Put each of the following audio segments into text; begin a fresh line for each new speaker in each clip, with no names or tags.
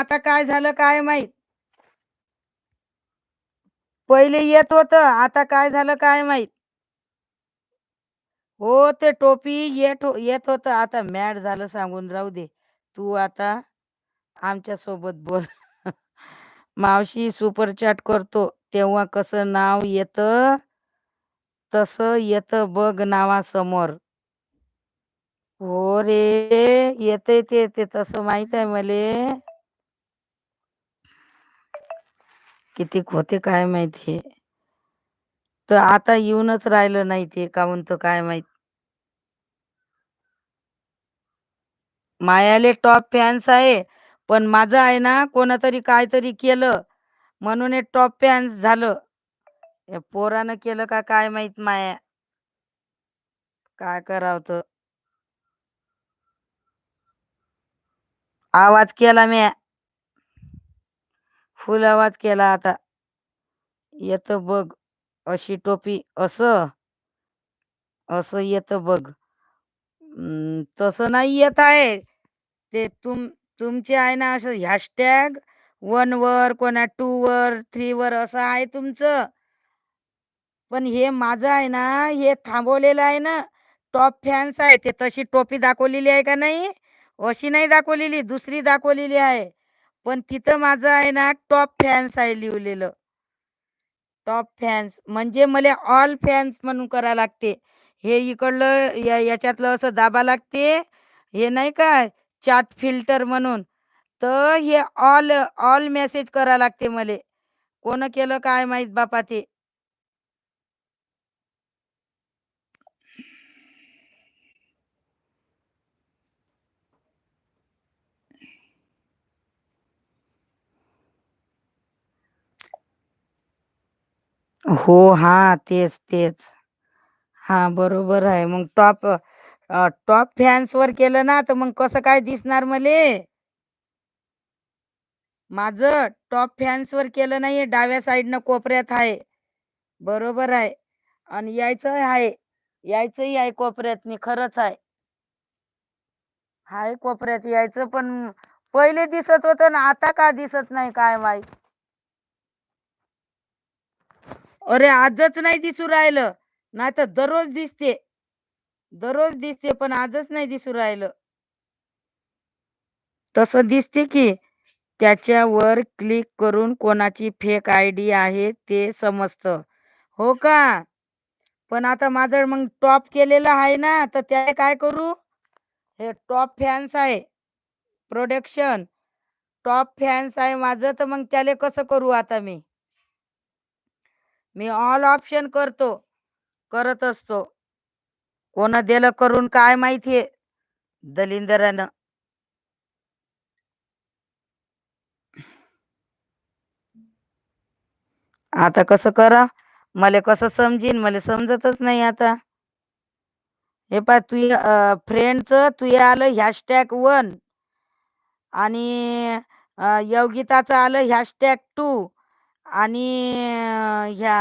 आता काय झालं काय माहीत? पहिले येत होत आता काय झालं काय माहीत? हो ते टोपी येत हो- येत होत. आता मॅड झालं सांगून राहू दे. तू आता आमच्यासोबत बोल. मावशी सुपर चॅट करतो. तेव्हा कसं नाव येत तस येत बघ नावासमोर. हो रे येतय ते ते तसं माहीत आहे मले. किती होते काय माहिती हे. तर आता येऊनच राहिलं नाही ते काऊन तर काय माहीत. मायाले टॉप फॅन्स आहे पण माझं आहे ना कोणातरी काहीतरी केलं म्हणून हे टॉप फॅन्स झालं. या पोरानं केलं का काय माहीत माया. काय करावत तर. आवाज केला म्या. फुल आवाज केला आता. येत बघ अशी टोपी असं असं येत बघ. तसं नाही येत आहे. ते तुम तुमचे आहे ना असं हॅशटॅग वन वर कोणा टू वर थ्री वर असं आहे तुमचं. पण हे माझं आहे ना हे थांबवलेलं आहे ना टॉप फॅन्स आहे ते तशी टोपी दाखवलेली आहे का नाही? अशी नाही दाखवलेली दुसरी दाखवलेली आहे. पण तिथं माझं आहे ना टॉप फॅन्स आहे लिहिलेलं. टॉप फॅन्स म्हणजे मला ऑल फॅन्स म्हणून करा लागते. हे इकडलं या याच्यातलं असं दाबा लागते. हे नाही का चाट फिल्टर म्हणून. तर हे ऑल ऑल मेसेज करा लागते मले. कोण केलं काय माहीत बापा ते. हो हा तेच तेच. हा बरोबर आहे. मग टॉप अ, टॉप फॅन्स वर केलं ना तर मग कसं काय दिसणार मले? माझं टॉप फॅन्स वर केलं नाही डाव्या साईडनं कोपऱ्यात आहे. बरोबर आहे. आणि यायचं आहे यायचंही आहे कोपऱ्यातनी खरंच आहे. हाय कोपऱ्यात यायचं पण पहिले दिसत होतं ना आता का दिसत नाही काय माहीत? अरे आजच नाही दिसू राहिलं. नाही तर दररोज दिसते. दररोज दिसते पण आजच नाही दिसू राहिलं. तसं दिसते की त्याच्यावर क्लिक करून कोणाची फेक आय डी आहे ते समजतं. हो का? पण आता माझं मग टॉप केलेला आहे ना तर त्या काय करू? हे टॉप फॅन्स आहे. प्रोडक्शन. टॉप फॅन्स आहे माझं तर मग त्याला कसं करू आता मी? मी ऑल ऑप्शन करतो करत असतो. कोण दिलं करून काय माहितीये? दलिंदरानं. आता कसं करा? मला कसं समजीन? मला समजतच नाही आता. हे पा तू फ्रेंडचं तू आलं हॅशटॅग वन आणि योगिताचं आलं हॅशटॅग टू आणि ह्या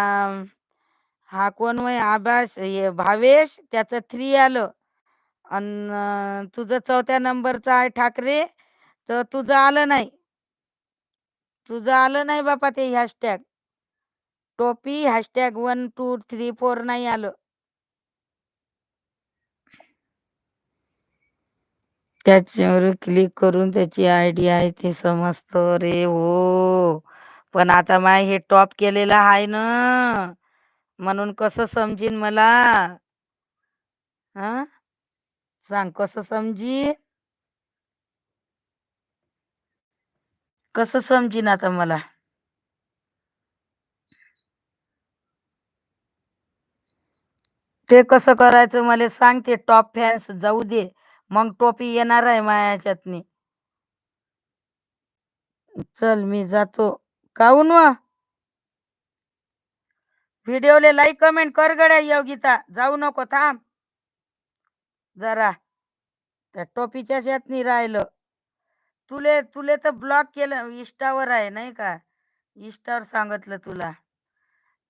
हा कोण वय? आभास हे भावेश त्याचं थ्री आलं. आणि तुझं चौथ्या नंबरचं आहे ठाकरे तर तुझं आलं नाही. तुझं आलं नाही बापा ते हॅशटॅग टोपी hashtag one two three four नाही आलं. त्याच्यावर क्लिक करून त्याची आय डी आहे ते समजतं रे हो. पण आता माय हे टॉप केलेलं आहे ना. म्हणून कसं समजीन मला? हा? सांग कसं समजी कसं समजीन आता मला? ते कसं करायचं मला सांग ते टॉप फॅन्स जाऊ दे. मग टोपी येणार आहे माझ्याच्यातनी चल मी जातो. काऊन व? व्हिडिओले लाईक कमेंट कर गड्या योगिता जाऊ नको थांब. जरा. त्या टोपीच्या शेतनी राहिलं. तुले तुले तर ब्लॉक केलं. इष्टावर आहे नाही का? इष्टावर सांगितलं तुला.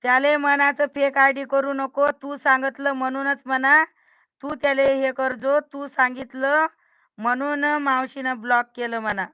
त्याले मनाचं फेक आय डी करू नको. तू सांगितलं म्हणूनच म्हणा. तू त्याले हे करजो. तू सांगितलं म्हणून मावशीनं ब्लॉक केलं म्हणा.